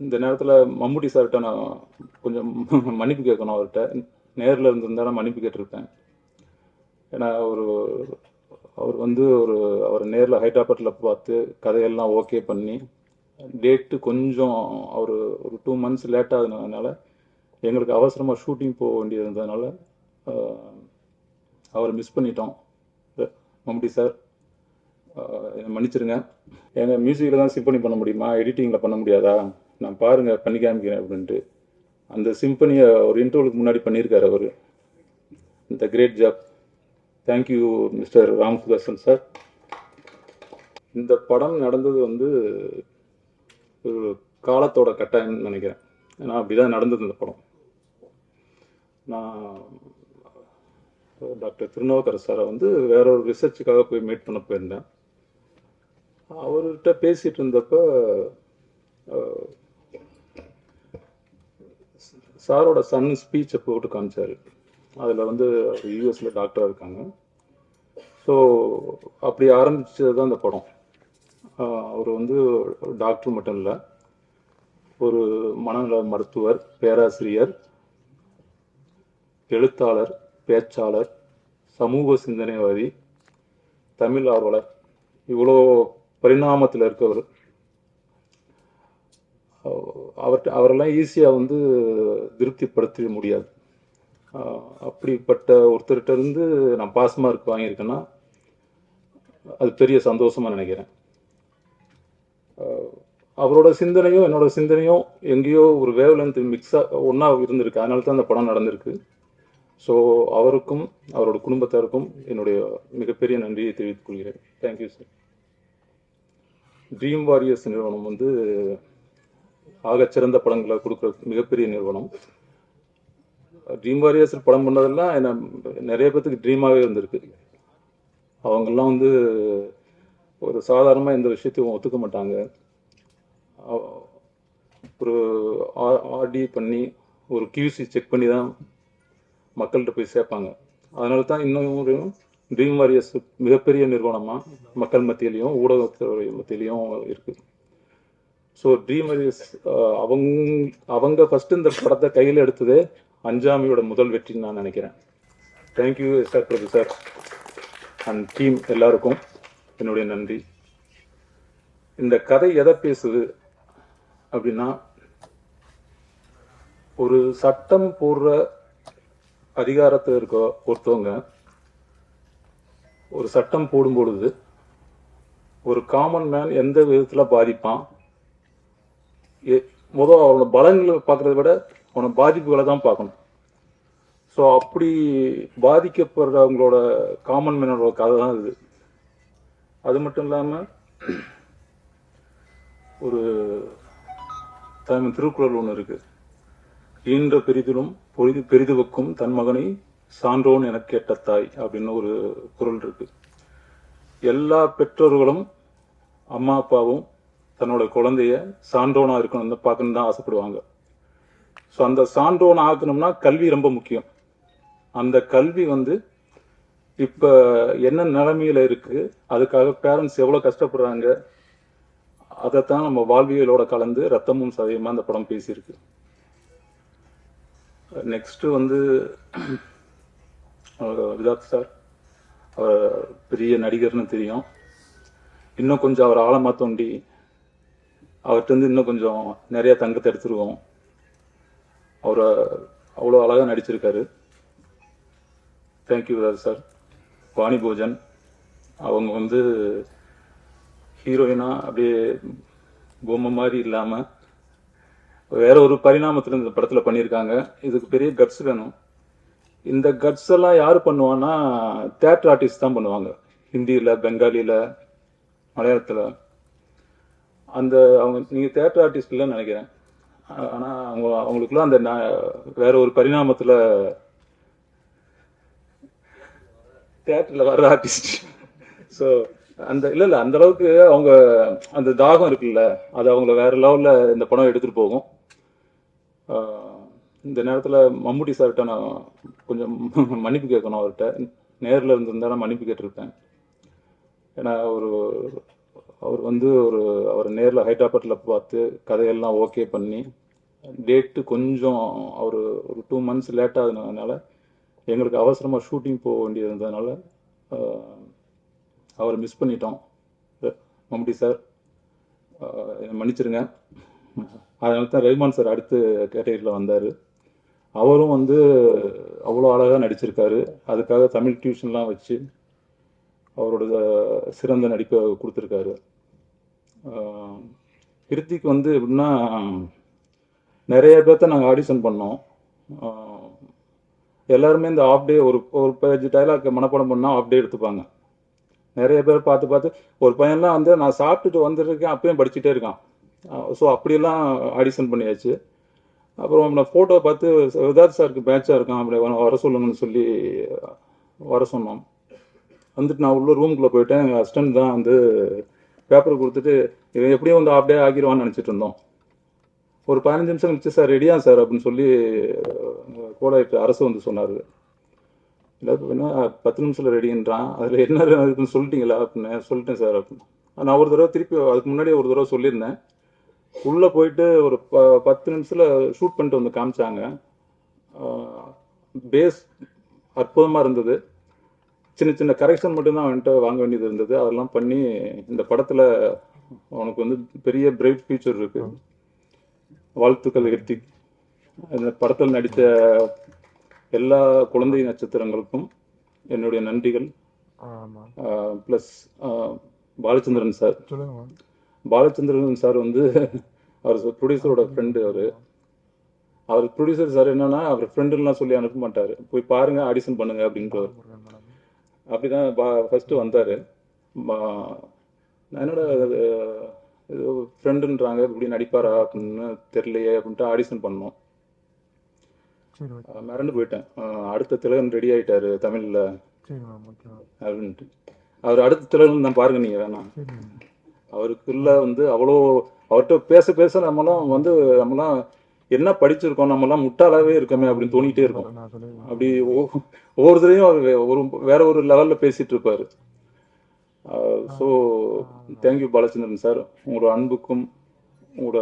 இந்த நேரத்தில் மம்முட்டி சார்கிட்ட நான் கொஞ்சம் மன்னிப்பு கேட்கணும் அவர்கிட்ட. நேரில் இருந்திருந்தா நான் மன்னிப்பு கேட்டிருப்பேன். ஏன்னா ஒரு அவர் வந்து ஒரு அவர் நேரில் ஹைதராபாத்தில் பார்த்து கதையெல்லாம் ஓகே பண்ணி டேட்டு கொஞ்சம் அவர் ஒரு டூ மந்த்ஸ் லேட் எங்களுக்கு அவசரமாக ஷூட்டிங் போக வேண்டியது இருந்ததுனால அவரை மிஸ் பண்ணிட்டோம். மம்முட்டி சார் என்னை மன்னிச்சிருங்க. எங்கள் மியூசிக்கில் தான் சிம்பனி பண்ண முடியுமா? எடிட்டிங்கில் பண்ண முடியாதா? நான் பாருங்கள் பண்ணி காமிக்கிறேன் அப்படின்ட்டு. அந்த சிம்பனியை ஒரு இன்டர்வலுக்கு முன்னாடி பண்ணியிருக்காரு அவர். இந்த great job thank you mister Ram Sudarshan sir இந்த படம் நடந்தது வந்து ஒரு காலத்தோட கட்டாயம்னு நினைக்கிறேன். ஏன்னா அப்படிதான் நடந்தது இந்த படம். நான் டாக்டர் திருநாவுக்கரசு சாரை வந்து வேற ஒரு ரிசர்ச்சுக்காக போய் மீட் பண்ண போயிருந்தேன். அவர்கிட்ட பேசிகிட்டு இருந்தப்போ சாரோட சன் ஸ்பீச்சை போட்டு காமிச்சார். அதில் வந்து யூஎஸில் டாக்டராக இருக்காங்க. ஸோ அப்படி ஆரம்பிச்சது தான் அந்த படம். அவர் வந்து டாக்டர் மட்டும் இல்லை ஒரு மனநல மருத்துவர் பேராசிரியர் எழுத்தாளர் பேச்சாளர் சமூக சிந்தனைவாதி தமிழ் ஆர்வலர். இவ்வளோ பரிணாமத்தில் இருக்கவர். அவர்கிட்ட அவரெல்லாம் ஈஸியாக வந்து திருப்திப்படுத்த முடியாது. அப்படிப்பட்ட ஒருத்தர்கிட்ட இருந்து நான் பாஸ் மார்க் வாங்கியிருக்கேன்னா அது பெரிய சந்தோஷமாக நினைக்கிறேன். அவரோட சிந்தனையும் என்னோட சிந்தனையும் எங்கேயோ ஒரு வேவ் லென்த் மிக்ஸாக ஒன்றா இருந்திருக்கு. அதனால தான் அந்த படம் நடந்திருக்கு. ஸோ அவருக்கும் அவரோட குடும்பத்தாருக்கும் என்னுடைய மிகப்பெரிய நன்றியை தெரிவித்துக் கொள்கிறேன். தேங்க்யூ சார் ட்ரீம் வாரியர்ஸ் நிறுவனம் வந்து ஆகச்சிறந்த படங்களை கொடுக்குற மிகப்பெரிய நிறுவனம். ட்ரீம் வாரியர்ஸில் படம் பண்ணதெல்லாம் என்ன நிறைய பேர்த்துக்கு ட்ரீமாகவே இருந்திருக்கு. அவங்கெல்லாம் வந்து ஒரு சாதாரணமாக எந்த விஷயத்தையும் ஒத்துக்க மாட்டாங்க. ஒரு ஆர்டி பண்ணி ஒரு கியூசி செக் பண்ணி தான் மக்கள்கிட்ட போய் சேர்ப்பாங்க. அதனால தான் இன்னும் ஒரு ட்ரீம் வாரியர்ஸ் மிகப்பெரிய நிறுவனமாக மக்கள் மத்தியிலையும் ஊடகத்துறை மத்தியிலையும் இருக்குது ஸோ ட்ரீம் இஸ் அவங்க அவங்க ஃபர்ஸ்ட் இந்த படத்தை கையில் எடுத்தது அஞ்சாமியோட முதல் வெற்றின்னு நான் நினைக்கிறேன் thank you sir Prabhu sir and team எல்லாருக்கும் என்னுடைய நன்றி இந்த கதை எதை பேசுது அப்படின்னா ஒரு சட்டம் போடுற அதிகாரத்தில் இருக்க ஒருத்தவங்க ஒரு சட்டம் போடும் பொழுது ஒரு காமன் மேன் எந்த விதத்தில் பாதிப்பான்? மொதல் அவனோட பலங்களை பார்க்கறத விட அவனோட பாதிப்புகளை தான் பார்க்கணும். ஸோ அப்படி பாதிக்கப்படுறவங்களோட காமன் மேனோட கதை தான் இது. அது மட்டும் இல்லாமல் ஒரு தமிழ் திருக்குறள் ஒன்று இருக்குது ஈன்ற பெரிதிலும் பொரிது பெரிதுவக்கும் தன் மகனை சான்றோன் என கேட்ட தாய் அப்படின்னு ஒரு குரல் இருக்கு. எல்லா பெற்றோர்களும் அம்மா அப்பாவும் தன்னோட குழந்தைய சான்றோனாக இருக்கணும் பார்க்கணும் தான் ஆசைப்படுவாங்க. ஸோ அந்த சான்றோன் ஆக்கணும்னா கல்வி ரொம்ப முக்கியம். அந்த கல்வி வந்து இப்போ என்ன நிலைமையில் இருக்கு அதுக்காக பேரண்ட்ஸ் எவ்வளோ கஷ்டப்படுறாங்க அதைத்தான் நம்ம வாழ்வியலோட கலந்து ரத்தமும் சதயமாக அந்த படம் பேசியிருக்கு. நெக்ஸ்ட்டு வந்து அவர் விதாத் சார் அவர் பெரிய நடிகர்னு தெரியும். இன்னும் கொஞ்சம் அவர் ஆழமாக தோண்டி அவர்கிட்ட இருந்து இன்னும் கொஞ்சம் நிறைய தங்கத்தை எடுத்துருவோம். அவரை அவ்வளோ அழகாக நடிச்சிருக்காரு. தேங்க்யூ சார் வாணி போஜன் அவங்க வந்து ஹீரோயினா அப்படியே பொம்மை மாதிரி இல்லாமல் வேற ஒரு பரிணாமத்தில் இந்த படத்தில் பண்ணியிருக்காங்க. இதுக்கு பெரிய கட்ஸ் வேணும். இந்த கட்ஸ் எல்லாம் யார் பண்ணுவான்னா தேட்டர் ஆர்டிஸ்ட் தான் பண்ணுவாங்க. ஹிந்தியில் பெங்காலியில் மலையாளத்தில். அந்த அவங்க நீங்கள் தேட்டர் ஆர்டிஸ்ட் இல்லைன்னு நினைக்கிறேன். ஆனால் அவங்க அவங்களுக்குலாம் அந்த ந- வேற ஒரு பரிணாமத்தில் தேட்டரில் வர்ற ஆர்டிஸ்ட் ஸோ அந்த இல்லை இல்லை அந்த அளவுக்கு அவங்க அந்த தாகம் இருக்குல்ல அது அவங்கள வேற லெவலில் இந்த படம் எடுத்துகிட்டு போகும். இந்த நேரத்தில் மம்முட்டி சார்கிட்ட நான் கொஞ்சம் மன்னிப்பு கேட்கணும் அவர்கிட்ட நேரில் இருந்திருந்தாலும் மன்னிப்பு கேட்டிருப்பேன். ஏன்னா ஒரு அவர் வந்து ஒரு அவர் நேரில் ஹைதராபாத்தில் பார்த்து கதையெல்லாம் ஓகே பண்ணி டேட்டு கொஞ்சம் அவர் ஒரு டூ மந்த்ஸ் லேட் ஆகுனதுனால எங்களுக்கு அவசரமாக ஷூட்டிங் போக வேண்டியது இருந்ததுனால அவரை மிஸ் பண்ணிட்டோம். மம்முட்டி சார் மன்னிச்சிருங்க. அதனால தான் ரஹ்மான் சார் அடுத்து கேட்டகரியில் வந்தார். அவரும் வந்து அவ்வளோ அழகாக நடிச்சிருக்காரு. அதுக்காக தமிழ் டியூஷன்லாம் வச்சு அவரோட சிறந்த நடிப்பை கொடுத்துருக்காரு. கிருத்திக் வந்து எப்படின்னா நிறைய பேர்த்த நாங்கள் ஆடிஷன் பண்ணோம். எல்லாருமே இந்த ஆஃப் டே ஒரு ஒரு பேஜ் டைலாக் மனப்பாடம் பண்ணால் ஆஃப் டே எடுத்துப்பாங்க. நிறைய பேர் பார்த்து பார்த்து ஒரு பையன்லாம் வந்து நான் சாப்பிட்டுட்டு வந்துருக்கேன் அப்பயும் படிச்சுட்டே இருக்கான். ஸோ அப்படியெல்லாம் ஆடிஷன் பண்ணியாச்சு. அப்புறம் நான் ஃபோட்டோ பார்த்து விதாத் சாருக்கு மேட்சாக இருக்கான் அப்படி வர- வர சொல்லுங்கன்னு சொல்லி வர சொன்னோம். வந்துட்டு நான் உள்ள ரூமுக்குள்ளே போயிட்டேன். எங்கள் அசிஸ்டன்ட் தான் வந்து பேப்பர் கொடுத்துட்டு இவன் எப்படியும் வந்து ஆஃப் டே ஆகிடுவான்னு நினச்சிட்டு இருந்தோம். ஒரு பதினஞ்சு நிமிஷம் கழிச்சு சார் ரெடியா சார்? அப்படின்னு சொல்லி கூட அரசு வந்து சொன்னார். இல்லை என்ன பத்து நிமிஷத்தில் ரெடின்றான் அதில் என்ன இருக்குன்னு சொல்லிட்டீங்களா? அப்படின்னு சொல்லிட்டேன் சார். அப்படின்னு. நான் ஒரு தடவை திருப்பி அதுக்கு முன்னாடி ஒரு தடவை சொல்லியிருந்தேன். உள்ளே போயிட்டு ஒரு ப பத்து நிமிஷத்தில் ஷூட் பண்ணிட்டு வந்து காமிச்சாங்க. பேஸ் அற்புதமாக இருந்தது. சின்ன சின்ன கரெக்ஷன் மட்டும்தான் அவன்கிட்ட வாங்க வேண்டியது இருந்தது. அதெல்லாம் பண்ணி இந்த படத்தில் அவனுக்கு வந்து பெரிய பிரைட் ஃபியூச்சர் இருக்கு. வாழ்த்துக்கள் ஹிருத்திக் இந்த படத்தில் நடித்த எல்லா குழந்தை நட்சத்திரங்களுக்கும் என்னுடைய நன்றிகள். Plus Balachandran sir. Balachandran sir வந்து அவர் ப்ரொடியூசரோட ஃப்ரெண்டு அவர். அவர் ப்ரொடியூசர் சார் என்னன்னா அவர் ஃப்ரெண்டுலாம் சொல்லி அனுப்ப மாட்டார். போய் பாருங்க ஆடிஷன் பண்ணுங்க அப்படின்றவர் முருகன் மேடம் அப்படிதான் ஃபர்ஸ்ட் வந்தார் நான் என்னோட ஃப்ரெண்டுன்றாங்க இப்படி நடிப்பாரா அப்படின்னு தெரியலையே அப்படின்ட்டு ஆடிஷன் பண்ணோம். மிரண்டு போயிட்டேன். அடுத்த திலகன் ரெடி ஆயிட்டாரு தமிழில். அப்படின்ட்டு. அவர் அடுத்த திலகன் தான் பாருங்க நீங்கள் வேணாம் அவருக்குள்ள வந்து அவ்வளோ அவர்கிட்ட பேச பேச நம்மலாம் வந்து நம்மலாம் என்ன படிச்சிருக்கோம் நம்மலாம் முட்டாளாவே இருக்கோமே அப்படின்னு தோணிட்டே இருக்கும். அப்படி ஒவ்வொ- ஒவ்வொருத்தரையும் ஒரு வேற ஒரு லெவல்ல பேசிட்டு இருப்பாரு. ஸோ தேங்க்யூ பாலச்சந்திரன் சார் உங்களோட அன்புக்கும் உங்களோட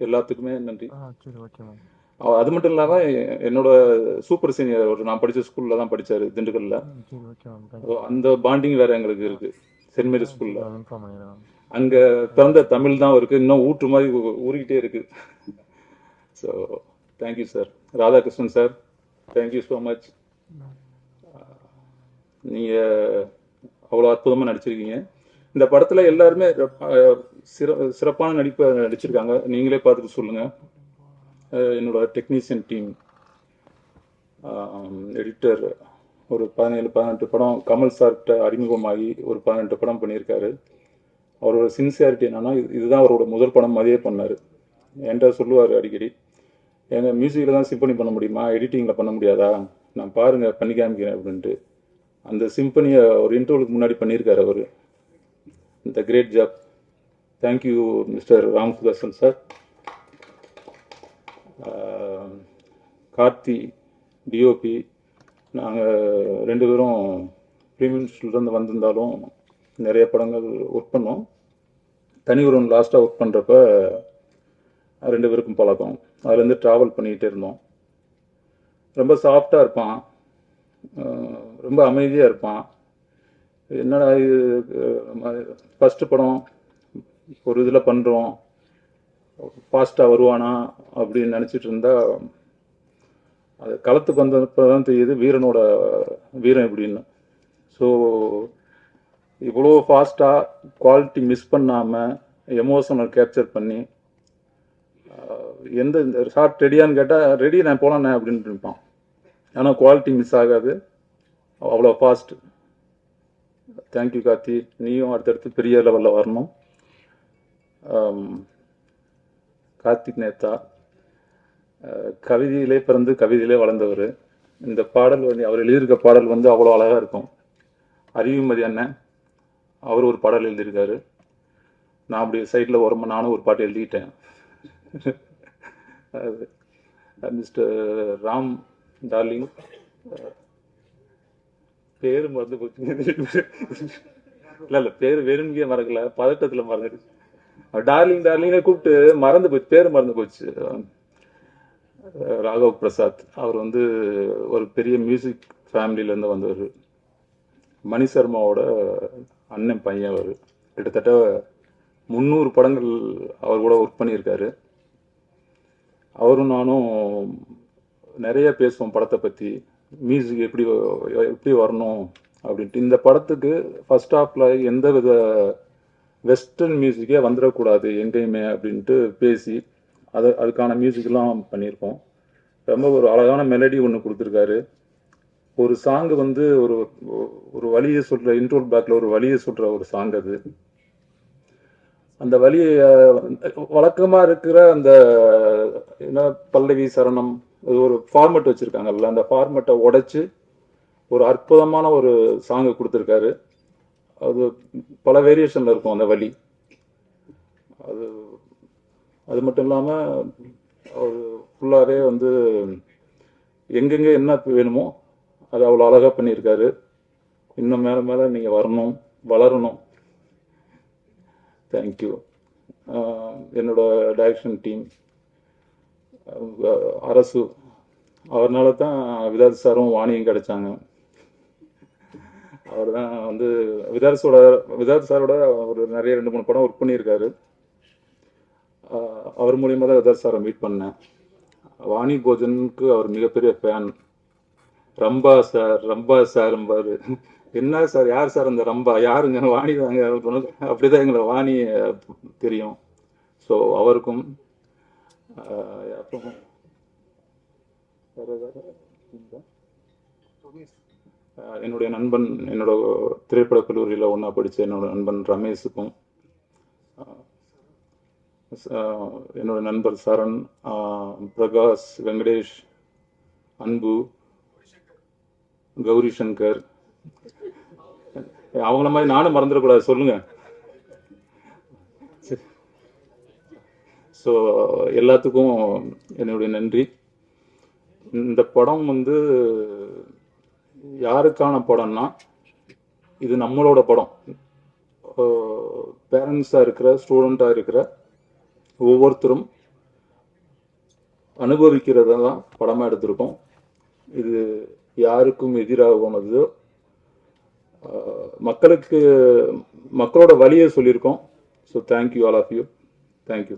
எல்லாத்துக்குமே நன்றி. அது மட்டும் இல்லாம என்னோட சூப்பர் சீனியர் ஒரு நான் படிச்ச ஸ்கூல்ல தான் படிச்சாரு திண்டுக்கல்ல. அந்த பாண்டிங் வேற எங்களுக்கு இருக்கு சென்ட் மேரி ஸ்கூல்ல அங்க பிறந்த தமிழ் தான் இருக்கு இன்னும் ஊற்று மாதிரி ஊறிக்கிட்டே இருக்கு. So thank you sir Radhakrishnan sir thank you so much நீங்கள் அவ்வளோ அற்புதமாக நடிச்சிருக்கீங்க. இந்த படத்தில் எல்லாருமே சிற சிறப்பான நடிப்பை நடிச்சிருக்காங்க. நீங்களே பார்த்துட்டு சொல்லுங்கள் என்னோடய என்னோட டெக்னீஷியன் டீம் எடிட்டர் ஒரு பதினேழு பதினெட்டு படம் கமல் சார்கிட்ட அறிமுகமாகி ஒரு பதினெட்டு படம் பண்ணியிருக்காரு. அவரோட சின்சியாரிட்டி என்னன்னா இது- இதுதான் அவரோட முதல் படம் மாதிரியே பண்ணார். என்கிட்ட சொல்லுவார் அடிக்கடி எங்க மியூசிக்கில் தான் சிம்பனி பண்ண முடியுமா? எடிட்டிங்கில் பண்ண முடியாதா? நான் பாருங்க பண்ணி காமிக்கிறேன் அப்படின்ட்டு. அந்த சிம்பனியை ஒரு இன்டர்வலுக்கு முன்னாடி பண்ணியிருக்காரு அவர். இந்த great job thank you mister Ram sir Karthi DOP நாங்கள் ரெண்டு பேரும் ப்ரீமியம்ஸ்லேருந்து வந்திருந்தாலும் நிறைய படங்கள் ஒர்க் பண்ணோம். தனி ஒருவன் லாஸ்ட்டாக ஒர்க் பண்ணுறப்ப ரெண்டு பேருக்கும் பழக்கம். அதுலேருந்து ட்ராவல் பண்ணிக்கிட்டே இருந்தோம். ரொம்ப சாஃப்டாக இருப்பான். ரொம்ப அமைதியாக இருப்பான். என்னடா இது? ஃபஸ்ட்டு படம் ஒரு இதில் பண்ணுறோம் ஃபாஸ்ட்டாக வருவானா அப்படின்னு நினச்சிட்டு இருந்தா அது களத்துக்கு வந்தப்போ தான் தெரியுது வீரனோட வீரம் எப்படின்னு. ஸோ இவ்வளோ ஃபாஸ்ட்டாக குவாலிட்டி மிஸ் பண்ணாமல் எமோஷனல் கேப்சர் பண்ணி எந்த ஷார்ட் ரெடியான்னு கேட்டால் ரெடி நான் போனேன் அப்படின்ட்டு இருப்பான். ஆனால் குவாலிட்டி மிஸ் ஆகாது. அவ்வளோ ஃபாஸ்ட் தேங்க்யூ கார்த்தி. நீயும் அடுத்தடுத்து பெரிய லெவலில் வரணும். கார்த்திக் நேத்தா கவிதையிலே பிறந்து கவிதையிலே வளர்ந்தவர். இந்த பாடல் வந்து அவர் எழுதியிருக்க பாடல் வந்து அவ்வளோ அழகாக இருக்கும். அறிவுமதி அண்ணன் அவர் ஒரு பாடல் எழுதியிருக்காரு. நான் அப்படி சைடில் ஓரமா நானும் ஒரு பாட்டு எழுதிக்கிட்டேன் மிஸ்டர் ராம் டார்லிங் பேர் மறந்து போச்சு. இல்லை இல்லை பேர் வெறுமையே மறக்கல. பதட்டத்தில் மறந்துடுச்சு டார்லிங் டார்லிங்கை கூப்பிட்டு மறந்து போச்சு பேர் மறந்து போச்சு. ராகவ் பிரசாத் அவர் வந்து ஒரு பெரிய மியூசிக் ஃபேமிலியிலேருந்து வந்தவர். மணி சர்மாவோட அண்ணன் பையன் அவர். கிட்டத்தட்ட முந்நூறு படங்கள் அவர் கூட ஒர்க் பண்ணியிருக்காரு. அவரும் நானும் நிறைய பேசுவோம் படத்தை பற்றி மியூசிக் எப்படி எப்படி வரணும் அப்படின்ட்டு. இந்த படத்துக்கு ஃபர்ஸ்ட் ஹாஃப்ல எந்த வித வெஸ்டர்ன் மியூசிக்கே வந்துடக்கூடாது எங்கேயுமே அப்படின்ட்டு பேசி அது அதுக்கான மியூசிக்லாம் பண்ணியிருக்கோம். ரொம்ப ஒரு அழகான மெலடி ஒன்று கொடுத்துருக்காரு. ஒரு சாங் வந்து ஒரு ஒரு வழியை சொல்கிற இன்ட்ரோல் பேக்கில் ஒரு வழியை சொல்கிற ஒரு சாங் அது. அந்த வழி வழக்கமாக இருக்கிற அந்த என்ன பல்லவி சரணம் அது ஒரு ஃபார்மெட் வச்சிருக்காங்கல்ல அந்த ஃபார்மெட்டை உடைச்சு ஒரு அற்புதமான ஒரு சாங்கை கொடுத்துருக்காரு. அது பல வேரியேஷனில் இருக்கும் அந்த வழி அது அது மட்டும் இல்லாமல் அவர் ஃபுல்லாகவே வந்து எங்கெங்கே என்ன வேணுமோ அது அவ்வளோ அழகாக பண்ணியிருக்காரு. இன்னும் மேலே மேலே நீங்கள் வரணும் வளரணும். தேங்க்யூ uh, என்னோட டைரக்ஷன் டீம் அரசு அவர்னால தான் விதாஸ் சாரும் வாணியும் கிடைச்சாங்க. அவர் தான் வந்து விதார்ஸோட விதாஸ் சாரோட அவர் நிறைய ரெண்டு மூணு படம் ஒர்க் பண்ணியிருக்காரு. அவர் மூலியமாக தான் விதாத் சாரை மீட் பண்ணேன். வாணி போஜனுக்கு அவர் மிகப்பெரிய fan Rambha sir Rambha sir பாரு என்ன சார் யார் சார் அந்த ரம்பா? யாருங்க? வாணி தாங்க. அப்படிதான் எங்களை வாணி தெரியும். ஸோ அவருக்கும் அப்புறம் என்னுடைய நண்பன் என்னோட திரைப்பட கல்லூரியில் ஒன்றா படித்த என்னோட நண்பன் ரமேஷுக்கும் என்னோட நண்பர் சரண் பிரகாஷ் வெங்கடேஷ் அன்பு கௌரி சங்கர் அவங்கள மாதிரி நானும் மறந்துடக்கூடாது. சொல்லுங்க. ஸோ எல்லாத்துக்கும் என்னுடைய நன்றி. இந்த படம் வந்து யாருக்கான படம்னா இது நம்மளோட படம். பேரண்ட்ஸாக இருக்கிற ஸ்டூடெண்ட்டாக இருக்கிற ஒவ்வொருத்தரும் அனுபவிக்கிறத தான் படமாக எடுத்திருக்கோம். இது யாருக்கும் எதிராக போனதோ மக்களுக்கு மக்களோட வழியை சொல்லியிருக்கோம். So thank you all of you thank you